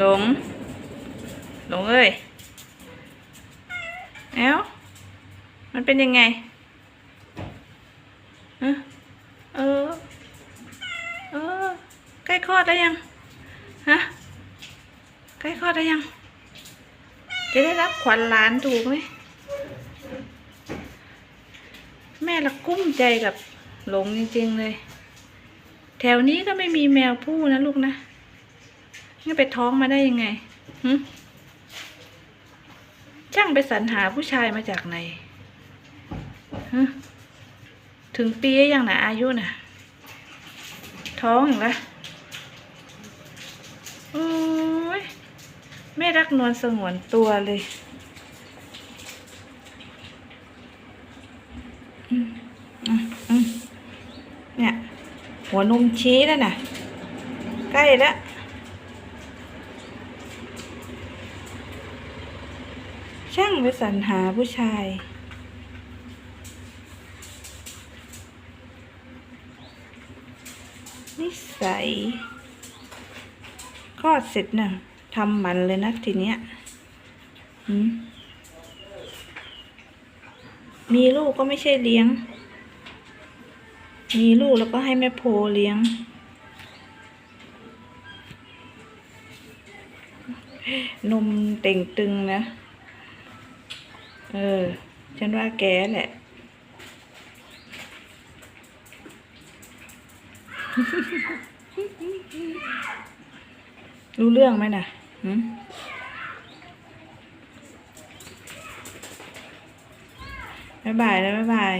หลง หลงเอ้ยเอ้ามันเป็นยังไงเออ เออ ใกล้คลอดแล้วยัง ฮะ ใกล้คลอดแล้วยัง จะได้รับขวัญหลานถูกไหม แม่ละกุ้มใจกับหลงจริง ๆ เลย แถวนี้ก็ไม่มีแมวผู้นะลูกนะ นี่ไปท้องมาได้ยังไงหึช่างไปสรรหาผู้ชายมาจากไหนฮะถึงปีอยังนะอายุน่ะ ท้องอย่างละโอ้ยแม่รักนวลสงวนตัวเลยเนี่ย หัวนมชี้แล้วนะใกล้แล้ว ช่างไปสรรหาผู้ชาย นิสัยคลอดเสร็จน่ะทำมันเลยนะทีเนี้ยมมีลูกก็ไม่ใช่เลี้ยง มีลูกแล้วก็ให้แม่โพเลี้ยง นมเต่งตึงนะ เออ ฉันว่าแกแหละ รู้เรื่องไหมน่ะหืมบ๊ายบายแล้วบ๊ายบาย